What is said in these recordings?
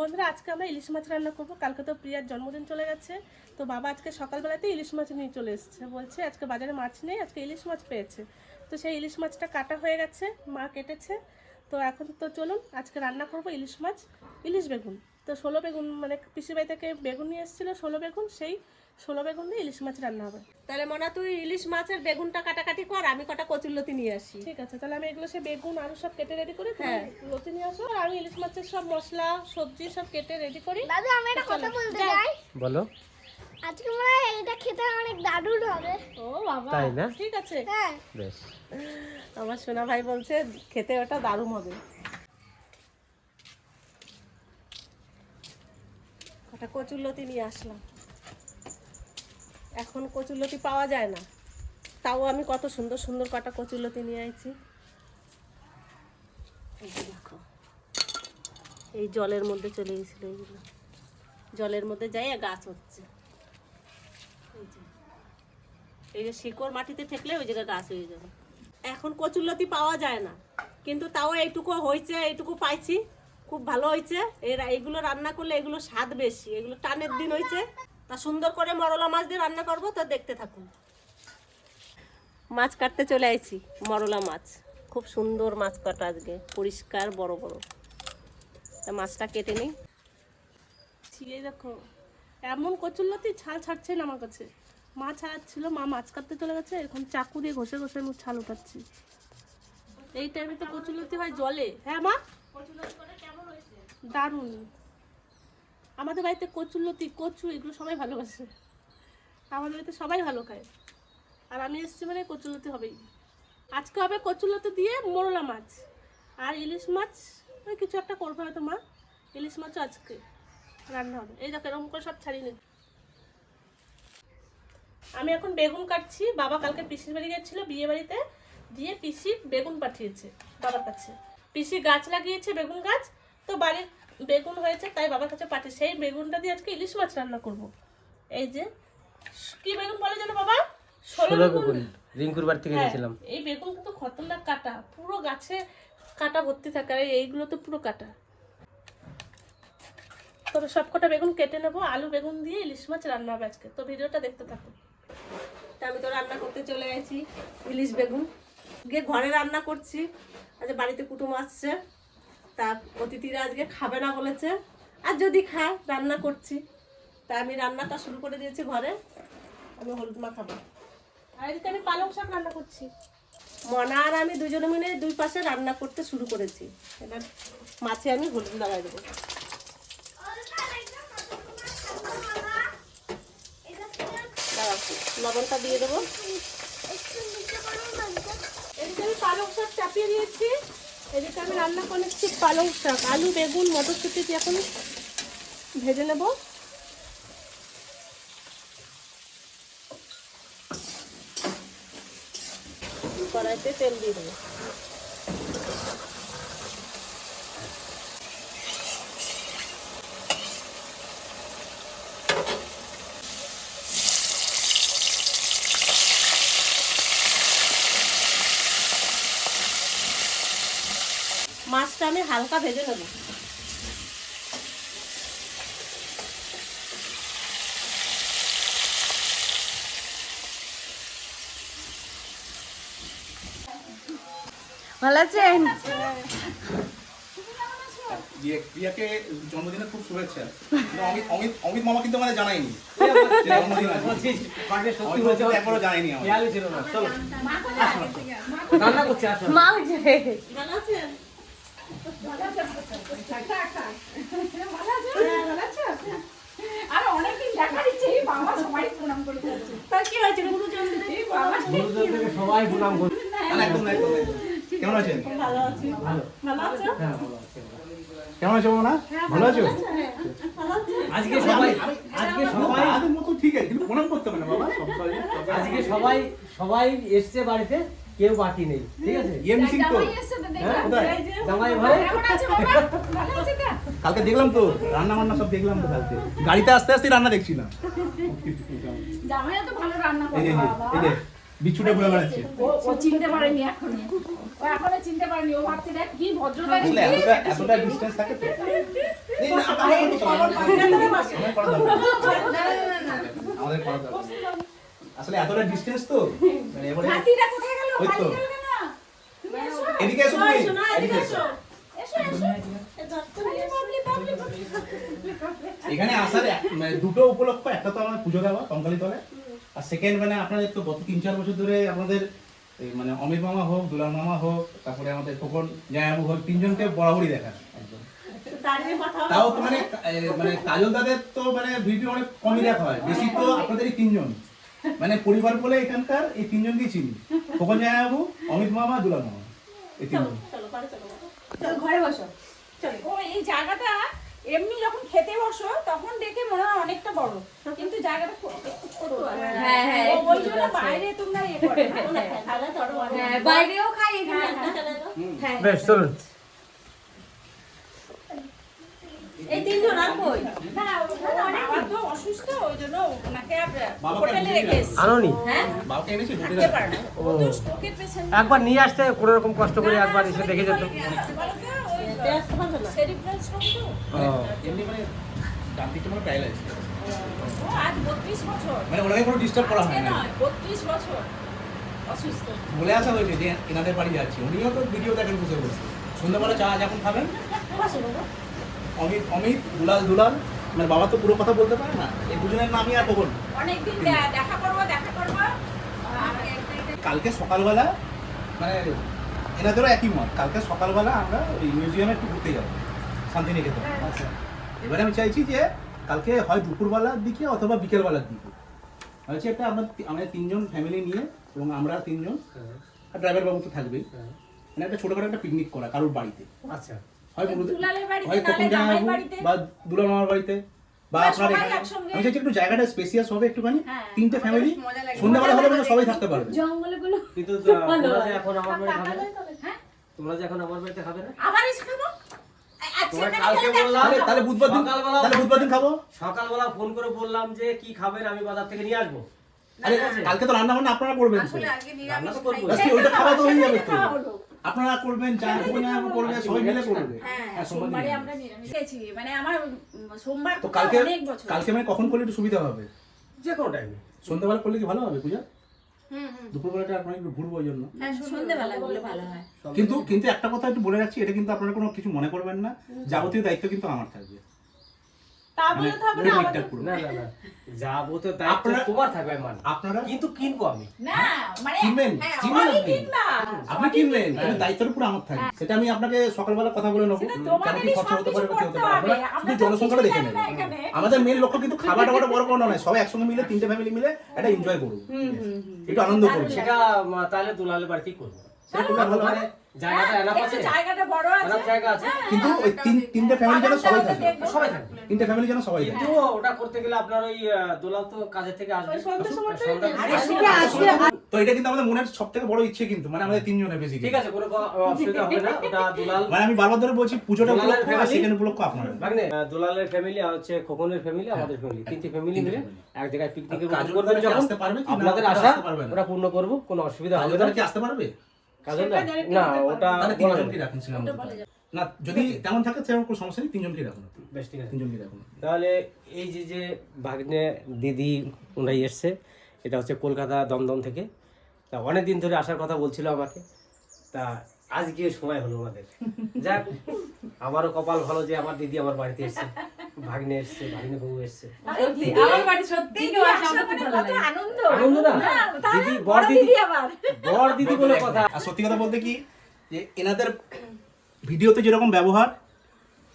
বন্ধুরা, আজকে আমরা ইলিশ মাছ রান্না করব। কালকে তো প্রিয়ার জন্মদিন চলে গেছে। তো বাবা আজকে সকালবেলাতে ইলিশ মাছ নিয়ে চলে এসছে। বলছে, আজকে বাজারে মাছ নেই, আজকে ইলিশ মাছ পেয়েছে। তো সেই ইলিশ মাছটা কাটা হয়ে গেছে, মা কেটেছে। তো এখন তো চলুন, আজকে রান্না করব ইলিশ মাছ, ইলিশ বেগুন। তো ষোলো বেগুন মানে পিসির বাড়ি থেকে বেগুন নিয়ে এসেছিল, ষোলো বেগুন, সেই ষোলো বেগুন দিয়ে ইলিশ মাছ রান্না হবে। তাহলে মনে হয় তুই ইলিশ মাছের বেগুনটা কাটাকাটি কর আমি কটা কচুরলতি নিয়ে আসি। ঠিক আছে তাহলে আমি এগুলো সে বেগুন আলু সব কেটে রেডি করি হ্যাঁ। লতি নিয়ে আসো আর আমি ইলিশ মাছের সব মশলা সবজি সব কেটে রেডি করি। দাদু আমি একটা কথা বলতে চাই। বলো। আজকে মনে হয় এটা খেতে অনেক দারুণ হবে। ও বাবা তাই না? ঠিক আছে। হ্যাঁ। বেশ। আমার সোনা ভাই বলছে খেতে ওটা দারুণ হবে। কটা কচুরলতি নিয়ে আসলাম। এখন কচুরলতি পাওয়া যায় না। তাও আমি কত সুন্দর সুন্দর কটা কচুরলতি নিয়ে আইছি। এই দেখো, এই জলের মধ্যে চলে গেছিল এইগুলো। জলের মধ্যে যাই গাছ হচ্ছে। এই যে শিকড় মাটিতে ঠেকলে ওই জায়গায় গাছ হয়ে যাবে। এখন কচুরলতি পাওয়া যায় না। কিন্তু তাও এইটুকু হয়েছে এইটুকু পাইছি। খুব ভালো হয়েছে এরা এগুলো রান্না করলে এগুলো স্বাদ বেশি। এগুলো টানের দিন হয়েছে তা সুন্দর করে মরলা মাছ দিয়ে রান্না করব তো দেখতে থাকুন। মাছ কাটতে চলে আইছি মরলা মাছ। খুব সুন্দর মাছ কাটা আজকে পরিষ্কার বড় বড়। তা মাছটা কেটে নিই। ছিঁড়ে দেখো এমন কচুরলতি ছাল ছাড়ছে না আমার কাছে। মা ছাড়াচ্ছিল মা মাছ কাটতে চলে গেছে এখন চাকু দিয়ে ঘষে ঘষে আমি ছাল উঠাচ্ছি। এই টাইমে তো কচুরলতি হয় জলে। হ্যাঁ মা? দারুণ। আমাদের বাড়িতে কচুরলতি কচু, এগুলো সবাই ভালোবাসে। আমাদের বাড়িতে সবাই ভালো খায়। আর আমি এসেছি মানে কচুরলতি হবেই। আজকে হবে কচুরলতি দিয়ে মোরলা মাছ। আর ইলিশ মাছ, ওই কিছু একটা করবে হয়তো মা। ইলিশ মাছও আজকে রান্না হবে। এই দেখো, এরকম করে সব ছাড়িয়ে নিন আমি এখন বেগুন কাটছি। বাবা কালকে পিসির বাড়ি গেছিল বিয়ে বাড়িতে। দিয়ে পিসি বেগুন পাঠিয়েছে বাবার কাছে। পিসি গাছ লাগিয়েছে বেগুন গাছ। তো বাড়ির বেগুন হয়েছে তাই বাবার কাছে পাঠিয়ে সেই বেগুনটা দিয়ে আজকে ইলিশ মাছ রান্না করব। এই যে কি বেগুন বলে যেন বাবা? ষোলো বেগুন। রিঙ্কুর বাড়ি থেকে হ্যাঁ, গেছিলাম এই বেগুন কিন্তু খতরনাক কাটা পুরো গাছে কাটা ভর্তি থাকে আর এইগুলো তো পুরো কাটা। তবে সবকটা বেগুন কেটে নেব আলু বেগুন দিয়ে ইলিশ মাছ রান্না হবে আজকে। তো ভিডিওটা দেখতে থাকুন তা আমি তো রান্না করতে চলে গেছি ইলিশ বেগুন। গিয়ে ঘরে রান্না করছি আজ বাড়িতে কুটুম আসছে। তা অতিথিরা আজকে খাবে না বলেছে। আর যদি খায় রান্না করছি। তা আমি রান্নাটা শুরু করে দিয়েছি ঘরে। আমি হলুদ মাখাবো আর এদিকে আমি পালং শাক রান্না করছি। মনা আর আমি দুজনে মিলে দুই পাশে রান্না করতে শুরু করেছি। এবার মাছে আমি হলুদ লাগাই দেবো। লবণটা দিয়ে দেবো। এদিকে আমি পালং শাক চাপিয়ে দিয়েছি। এদিকে আমি রান্না করে নিচ্ছি পালং শাক, আলু, বেগুন, মটরশুঁটি দিয়ে এখন ভেজে নেব। কড়াইতে তেল দিয়ে দেবো মাছটা আমি হালকা ভেজে নেব। ভালো আছেন? প্রিয়াকে জন্মদিনে খুব শুভেচ্ছা। অমিত অমিত অমিত মামা কিন্তু আমাদের জানায়নি। যে জন্মদিন আছে। অমিত একবারও জানায়নি আমাদের। রান্না করছি মা সবাই কেমন আছি ভালো আছো আজকে সবাই আজকে সবাই মতো ঠিক আছে কিন্তু প্রণাম করতে হবে না বাবা আজকে সবাই সবাই এসছে বাড়িতে। কেউ বাকি নেই ঠিক আছে? ইয়ে মিসিং তো। জামাই এসছে তো জামাই আছে তো কালকে দেখলাম তো রান্না বান্না সব দেখলাম তো কালকে। গাড়িতে আস্তে আস্তে রান্না দেখছিলাম জামাইও তো ভালো রান্না করে এই যে, বাবা। এই যে বিচ্ছুটা ঘুরে বেড়াচ্ছে। ও ও চিনতে পারেনি এখনও ও এখনও চিনতে পারেনি ও ভাবছে দেখ কি ভদ্রতা এতটা এতটা ডিস্টেন্স থাকে তো। না, আমাদের করা। আসলে এতটা ডিস্টেন্স তো মানে এবারে হাতিটা কোথায় গেল? ওই তো। এদিকে এসো তুমি। এদিকে এসো। এখানে আসার মানে দুটো উপলক্ষ একটা তো আমার পুজো দেওয়া কঙ্কালী তলে। আর সেকেন্ড মানে আপনাদের তো গত তিন চার বছর ধরে আপনাদের এই মানে অমিত মামা হোক দুলাল মামা হোক তারপরে আমাদের খোকন জায়াবু হোক তিনজনকে বরাবরই দেখা একদম। হবে। তাও তো মানে মানে কাজল দাদের তো মানে ভিডিও অনেক কমই দেখা হয়। বেশি তো আপনাদের এই তিনজন। মানে পরিবার বলে এখানকার এই তিনজনকেই চিনি। খোকন জায়াবু অমিত মামা দুলাল মামা এই তিনজন। ঘরে চলো চল। ঘরে বসো। চল এই জায়গাটা এমনি যখন খেতে বসো তখন দেখে মনে হয় অনেকটা বড়। কিন্তু জায়গাটা। হ্যাঁ, হ্যাঁ, ওই জন্য বাইরে তোমরা ইয়ে করে হ্যাঁ বাইরেও খাই এখানে হ্যাঁ বেশ চলুন। এই তিনজন আর কই না বাবা তো অসুস্থ ওই জন্য ওনাকে হোটেলে রেখে আনোনি? হ্যাঁ? বাবাকে এনেছি ও পেশেন্ট। একবার নিয়ে আসতে কোনো রকম কষ্ট করে একবার এসে দেখে যেত। মানে এমনি মানে মানে প্যারালাইজ আজ 32 বছর। মানে ওনাকে কোনো ডিস্টার্ব করা হয় না 32 বছর। অসুস্থ। বলে আসা হয়েছে যে এনাদের বাড়ি যাচ্ছি। উনিও তো ভিডিও দেখেন বসে বসে। সন্ধ্যাবেলা চা যখন খাবেন অমিত অমিত দুলাল দুলাল মানে বাবা তো পুরো কথা বলতে পারে না। এই দুজনের নামই আর কখন? অনেকদিন দেখা করব দেখা করব। কালকে সকালবেলা মানে এনাদেরও একই মত। কালকে সকালবেলা আমরা ওই মিউজিয়ামে একটু ঘুরতে যাব শান্তিনিকেতন। আচ্ছা। এবারে আমি চাইছি যে কালকে হয় দুপুরবেলার দিকে অথবা বিকেলবেলার দিকে। হচ্ছে একটা আমরা আমাদের তিনজন ফ্যামিলি নিয়ে এবং আমরা তিনজন আর ড্রাইভার বাবু তো থাকবেই। মানে একটা ছোটোখাটো একটা পিকনিক করা কারোর বাড়িতে। আচ্ছা। হয় হয় কখন বাড়িতে। বা দুলাল মামার বাড়িতে? বা বা আপনার সবাই আমি চাইছি একটু জায়গাটা স্পেসিয়াস হবে একটুখানি। হ্যাঁ, তিনটে ফ্যামিলি বেশ সন্ধ্যাবেলা হলে মানে সবাই থাকতে পারবে। কিন্তু এখন আমার বাড়ি খাবে? না হ্যাঁ? তোমরা যে এখন আমার বাড়িতে খাবে না? আবার এসে খাব? আচ্ছা, তাহলে তাহলে বুধবার দিন তাহলে বুধবার দিন খাব? সকালবেলা ফোন করে বললাম যে কি খাবেন? আমি বাজার থেকে নিয়ে আসব। আরে কালকে তো রান্না বান্না আপনারা করবেন রান্না তো করব ওইটা খাওয়া তো হয়ে যাবে তো। আপনারা করবেন করবেন করবে সবাই মিলে করবে হ্যাঁ হ্যাঁ, সোমবার আমরা নিরামিষ খেয়েছি। মানে আমার সোমবার তো কালকে অনেক বছর। কালকে মানে কখন করলে একটু সুবিধা হবে? যে কোনো টাইমে সন্ধ্যাবেলা করলে কি ভালো হবে পূজা? দুপুরবেলাটা আপনারা একটু ঘুরবো ওই জন্য। হ্যাঁ সন্ধ্যেবেলা করলে ভালো হয়। কিন্তু কিন্তু একটা কথা একটু বলে রাখছি এটা কিন্তু আপনারা কোনো কিছু মনে করবেন না। যাবতীয় দায়িত্ব কিন্তু আমার থাকবে তা মানে বলে তো হবে পুরো না ঠিকঠাক পুরো। না না না যাব তো দায়িত্ব তোমার থাকবে মানে আপনারা কিন্তু কিনবো আমি। না মানে কিনবেন? হ্যাঁ, আপনি? কিনবেন। কিন্তু আমার সেটা আমি আপনাকে সকালবেলা কথা বলে নেব। কেন কি খরচা হতে পারে কি হতে। শুধু জনসংখ্যাটা দেখে নেবেন। আমাদের মেন লক্ষ্য কিন্তু খাবার দাওয়াটা বড় কোনো নয়। সবাই একসঙ্গে মিলে তিনটে ফ্যামিলি মিলে একটা এনজয় করব একটু আনন্দ করব সেটা তাহলে দুলালের বাড়িতেই করব। সেটা করলে ভালো জায়গাটা এনাফ আছে? জায়গাটা বড় আছে। জায়গা আছে। কিন্তু ওই তিন তিনটে ফ্যামিলি যেন সবাই থাকে। সবাই থাকবে তিনটে ফ্যামিলি যেন সবাই থাকে। কিন্তু ওটা করতে গেলে আপনার ওই আহ, তো কাজের থেকে আসবে। ওই সন্ধ্যের সময়টাই সন্ধ্যা- আরে আজকে তো এটা কিন্তু আমাদের মনের সব বড় ইচ্ছে কিন্তু মানে আমাদের তিনজনের বেশি ঠিক আছে কোনো অসুবিধা হবে না। ওটা দুলাল মানে আমি বারবার ধরে বলছি পুজোটা উপলক্ষ আর সেকেন্ড উপলক্ষ আপনারা। ভাগ্নে আহ, ফ্যামিলি আর হচ্ছে খোকনের ফ্যামিলি আমাদের ফ্যামিলি তিনটে ফ্যামিলি মিলে এক জায়গায় পিকনিকের আর করবেন যখন। আসতে পারবে আপনাদের আশা। ওটা পূর্ণ করব কোনো অসুবিধা হবে না। কি আসতে পারবে? কাজল না ওটা তিনজনকে রাখুন না যদি তেমন থাকে সেরকম কোনো সমস্যা নেই তিনজনকে রাখুন। বেশ ঠিক আছে। তিনজনকে রাখুন। তাহলে এই যে যে ভাগ্নে দিদি ওনাই এসছে এটা হচ্ছে কলকাতা দমদম থেকে। তা অনেক দিন ধরে আসার কথা বলছিল আমাকে। তা আজকে সময় হলো আমাদের। যাক আমারও কপাল ভালো যে আমার দিদি আমার বাড়িতে এসছে। ভাগ্নে এসছে ভাগ্নে বউ এসছে। আনন্দ। না? দিদি, বড় দিদি। দিদি। বর দিদি বলে কথা। আর সত্যি কথা বলতে কি যে এনাদের ভিডিওতে যেরকম ব্যবহার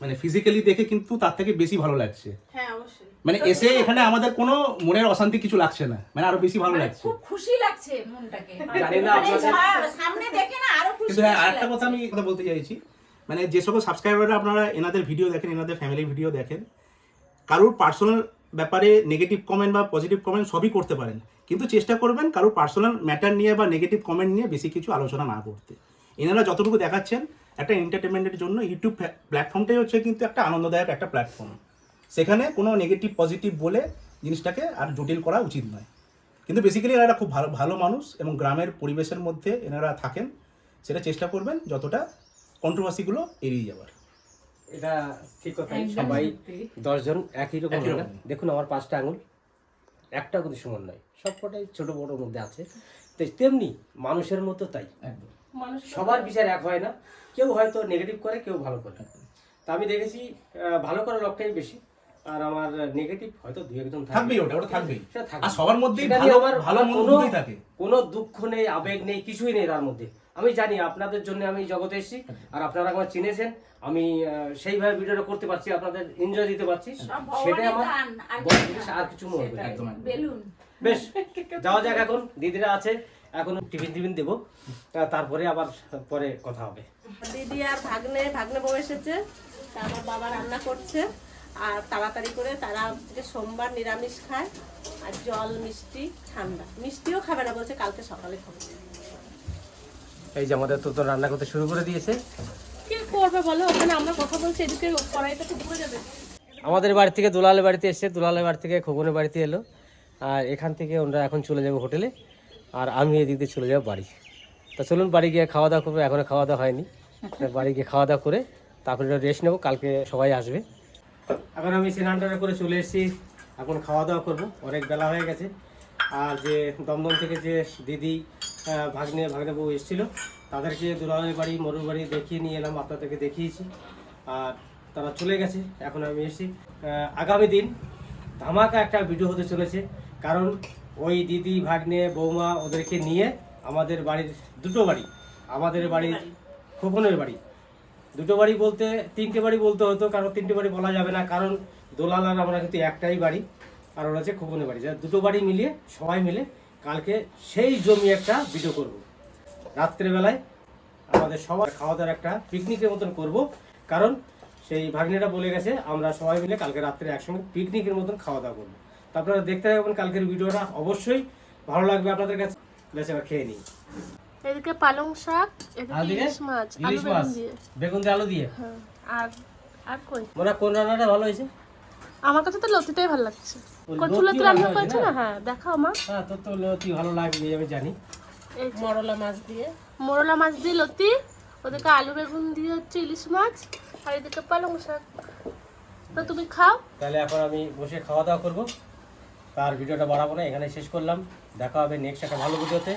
মানে ফিজিক্যালি দেখে কিন্তু তার থেকে বেশি ভালো লাগছে। হ্যাঁ অবশ্যই। মানে এসে এখানে আমাদের কোনো মনের অশান্তি কিছু লাগছে না মানে আরও বেশি ভালো লাগছে। খুব খুশি লাগছে মনটাকে। জানি না মানে আপনাদের- সামনে দেখে না আরও খুশি কিন্তু হ্যাঁ আরেকটা কথা আমি কথা বলতে চাইছি মানে যে সকল সাবস্ক্রাইবাররা আপনারা এনাদের ভিডিও দেখেন এনাদের ফ্যামিলি ভিডিও দেখেন কারোর পার্সোনাল ব্যাপারে নেগেটিভ কমেন্ট বা পজিটিভ কমেন্ট সবই করতে পারেন। কিন্তু চেষ্টা করবেন কারোর পার্সোনাল ম্যাটার নিয়ে বা নেগেটিভ কমেন্ট নিয়ে বেশি কিছু আলোচনা না করতে। এনারা যতটুকু দেখাচ্ছেন একটা এন্টারটেনমেন্টের জন্য ইউটিউব প্ল্যাটফর্মটাই হচ্ছে কিন্তু একটা আনন্দদায়ক একটা প্ল্যাটফর্ম সেখানে কোনো নেগেটিভ পজিটিভ বলে জিনিসটাকে আর জটিল করা উচিত নয়। কিন্তু বেসিক্যালি এনারা খুব ভালো ভালো মানুষ এবং গ্রামের পরিবেশের মধ্যে এনারা থাকেন। সেটা চেষ্টা করবেন যতটা কন্ট্রোভার্সিগুলো এড়িয়ে যাওয়ার। এটা ঠিক কথা। সবাই দশজন একই রকম। দেখুন আমার পাঁচটা আঙুল একটা কিন্তু সমান নয়। সবকটাই ছোট বড়োর মধ্যে আছে। তো তেমনি মানুষের মতো তাই। একদম। সবার বিচার এক হয় না। কেউ হয়তো নেগেটিভ করে কেউ ভালো করে। তা আমি দেখেছি ভালো করার লোকটাই বেশি। আর আমার নেগেটিভ হয়তো দুই একজন থাকবে। থাকবেই ওটা ওটা থাকবেই। সেটা থাকবে। আর সবার মধ্যেই ভালো আমার ভালো দুটোই থাকে। কোনো দুঃখ নেই আবেগ নেই কিছুই নেই তার মধ্যে। আমি জানি আপনাদের জন্য আমি জগতে এসেছি আর আপনারা আমার চিনেছেন। আমি সেইভাবে ভিডিওটা করতে পারছি আপনাদের এনজয় দিতে পারছি। সেটাই আমার আর কিছু মনে হবে বেশ যাওয়া যাক এখন। দিদিরা আছে। এখন টিফিন টিফিন দেবো। তারপরে আবার পরে কথা হবে। দিদি আর ভাগ্নে ভাগ্নে বউ এসেছে। তা আমার বাবা রান্না করছে। আর তাড়াতাড়ি করে তারা আজকে সোমবার নিরামিষ খায় আর জল মিষ্টি ঠান্ডা। মিষ্টিও খাবে না বলছে কালকে সকালে খাবে। এই যে আমাদের তো রান্না করতে শুরু করে দিয়েছে। কি করবে বলো? ওখানে আমরা কথা বলছি এদিকে কড়াইটা তো ঘুরে যাবে। আমাদের বাড়ি থেকে দুলালের বাড়িতে এসছে দুলালের বাড়ি থেকে খোকনের বাড়িতে এলো। আর এখান থেকে ওরা এখন চলে যাবে হোটেলে। আর আমি এদিক দিয়ে চলে যাব বাড়ি। তা চলুন বাড়ি গিয়ে খাওয়া দাওয়া করব, এখনও খাওয়া দাওয়া হয়নি। বাড়ি গিয়ে খাওয়া দাওয়া করে তারপরে রেস্ট নেব, কালকে সবাই আসবে। এখন আমি স্নানটা করে চলে এসেছি, এখন খাওয়া দাওয়া করব, অনেক বেলা হয়ে গেছে। আর যে দমদম থেকে যে দিদি ভাগ্নে ভাগ্নে বউ এসেছিল, তাদেরকে দুলালের বাড়ি, মরুর বাড়ি দেখিয়ে নিয়ে এলাম, আপনাদেরকে দেখিয়েছি। আর তারা চলে গেছে, এখন আমি এসেছি। আগামী দিন ধামাকা একটা ভিডিও হতে চলেছে, কারণ ওই দিদি ভাগ্নে বৌমা ওদেরকে নিয়ে আমাদের বাড়ির দুটো বাড়ি আমাদের বাড়ির খোপনের বাড়ি। দুটো বাড়ি বলতে তিনটে বাড়ি বলতে হতো কারণ তিনটে বাড়ি বলা যাবে না কারণ দোলাল আর আমরা কিন্তু একটাই বাড়ি আর ওরা হচ্ছে খোপনের বাড়ি। যা দুটো বাড়ি মিলিয়ে সবাই মিলে কালকে সেই জমি একটা ভিডিও করব। রাত্রেবেলায় আমাদের সবার খাওয়া দাওয়ার একটা পিকনিকের মতন করব কারণ সেই ভাগ্নেটা বলে গেছে আমরা সবাই মিলে কালকে রাত্রে একসঙ্গে পিকনিকের মতন খাওয়া দাওয়া করব। আপনারা দেখতে থাকবেন কালকের ভিডিওটা। অবশ্যই ভালো লাগবে আপনাদের কাছে। বেশ এবার খেয়ে নিই। এদিকে পালং শাক এদিকে ইলিশ মাছ আলু ইলিশ মাছ? দিয়ে। বেগুন দিয়ে আলু দিয়ে? হ্যাঁ আর আর কই? হয় কোন রান্নাটা ভালো হয়েছে? আমার কাছে তো লতিটাই ভালো লাগছে। ওই কচু লতি লতি রান্না করেছ না? হ্যাঁ দেখাও মা। হ্যাঁ তোর তো লতি ভালো লাগবে আমি জানি। মরলা মাছ দিয়ে। মোরলা মাছ দিয়ে লতি ওদিকে আলু বেগুন দিয়ে হচ্ছে ইলিশ মাছ আর এদিকে পালং শাক। তো তুমি খাও। তাহলে এখন আমি বসে খাওয়া দাওয়া করব। তার ভিডিওটা বাড়াবো না এখানে শেষ করলাম। দেখা হবে নেক্সট একটা ভালো ভিডিওতে।